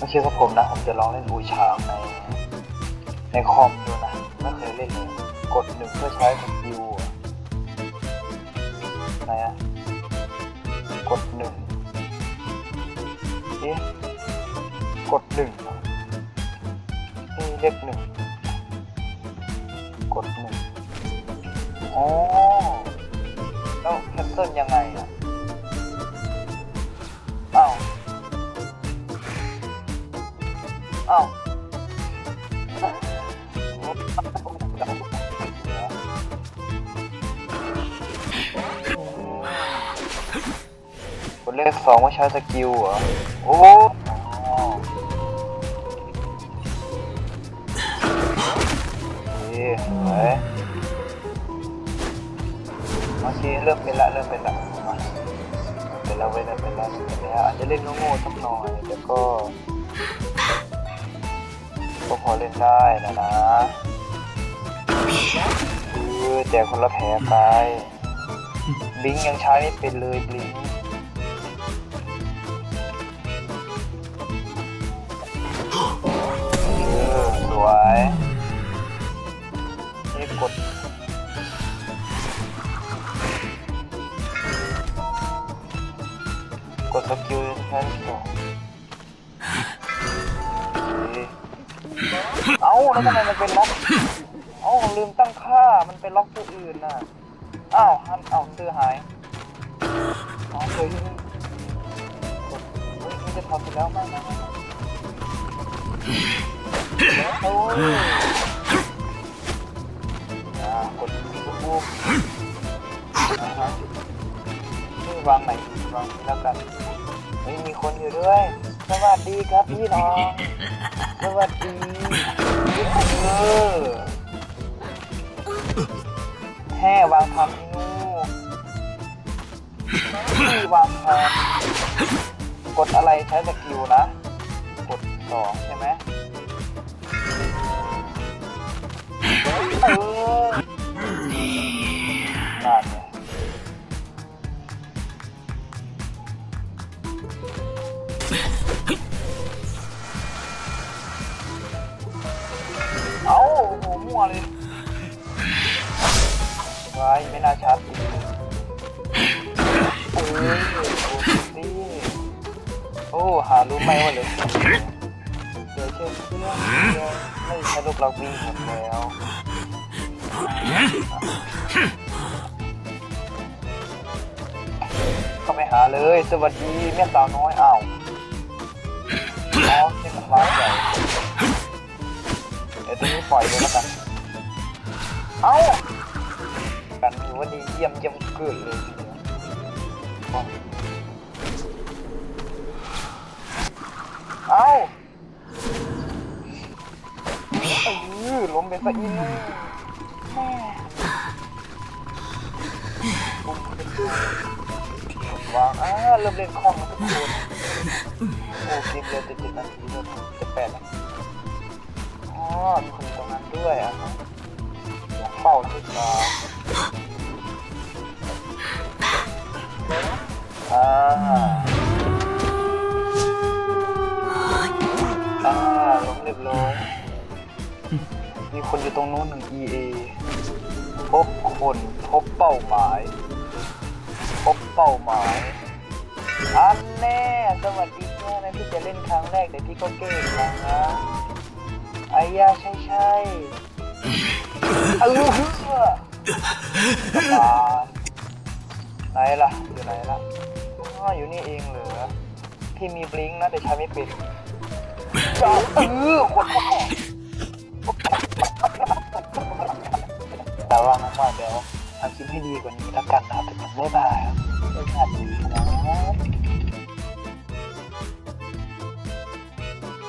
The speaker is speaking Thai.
ไม่เชื่อกับผมนะ ผมจะลองเล่นอูชาในในคอมดูนะ ไม่เคยเล่นเลยกดหนึ่งเพื่อใช้สกิลอะไหนอะกดหนึ่งเอ๊ะกดหนึ่งนี่เลขหนึ่งกดหนึ่งอ๋อแล้วแคนเซิลยังไงอะ อ้าวกดเลขสองว่าใช้สกิลเหรอ โอ้อ๋อโอเคสวยโอเคเริ่มเป็นละเริ่มเป็นละมาเป็นละเว้ยเริ่มเป็นละเริ่มเป็นละอาจจะเล่นโง่ๆสักหน่อยแต่ก็ ก็พอเล่นได้นะนะคือแต่คนละแผลไปบลิงยังใช้ไม่เป็นเลยบลิงเออสวยนี่กดกดสกิลใช้สอง เอ้าแล้วทำไมมันเป็นล็อกเอ้าลืมตั้งค่ามันเป็นล็อกตัวอื่นน่ะอ้าวฮันเอ้าเสื้อหายอ๋อเคยที่นี่กดเฮ้ยนี่จะทำไปแล้วไม่นะโอ้ยอ่ากดปุ๊บปุ๊บอ่าฮะนี่วางไหนวางแล้วกันเฮ้ยมีคนอยู่ด้วย สวัสดีครับพี่น้อง สวัสดีเออแห่วางพันงูที่วางแผนกดอะไรใช้สกิลนะ กดสองใช่ไหมเออ ไม่น่าชาร์จอีกเออโอ้สิโอ้หารู้ไหมว่าเหลือเดี๋ยวเชื่อเครื่องเดี๋ยวไม่ใช่ลูกเราวิ่งหมดแล้วเข้าไปหาเลยสวัสดีแม่สาวน้อยอ้าวอ๋อนี่มันร้ายใหญ่เดี๋ยวตัวนี้ปล่อยเลยแล้วกันเอ้า กันถือว่าดีเยี่ยมเยี่ยมเกินเลยทีเดียวเอาเออล้มไปซะอีนแม่ปุ่มขึ้นวางอ่าเริ่มเล่นคล่องแล้วทุกคนโอ้เกมเร็วจะเจ็ดนาทีแล้วจะแปดแล้วอ๋อมีคนอยู่ตรงนั้นด้วยอะ ฮะอยากเฝ้าที่ตาอ่าอ่าลงเรียบร้อยมีคนอยู่ตรงโน้นหนึ่ง EA พบคนพบเป้าหมาย พบเป้าหมายอันแน่สวัสดีแม่นะพี่จะเล่นครั้งแรกเดี๋ยวพี่ก็เก่งนะไอ้ยาใช่ใช่ เออสบายไหนล่ะ อยู่ไหนล่ะอ๋ออยู่นี่เองเหรอพี่มีบลิงก์นะแต่ใช้ไม่เป็นจ้าเออขวดข้อแต่ว่าน้องว่าเดี๋ยวทำคลิปให้ดีกว่านี้แล้วกันนะครับทุกคนบ๊ายบายครับบ๊ายบายดีนะ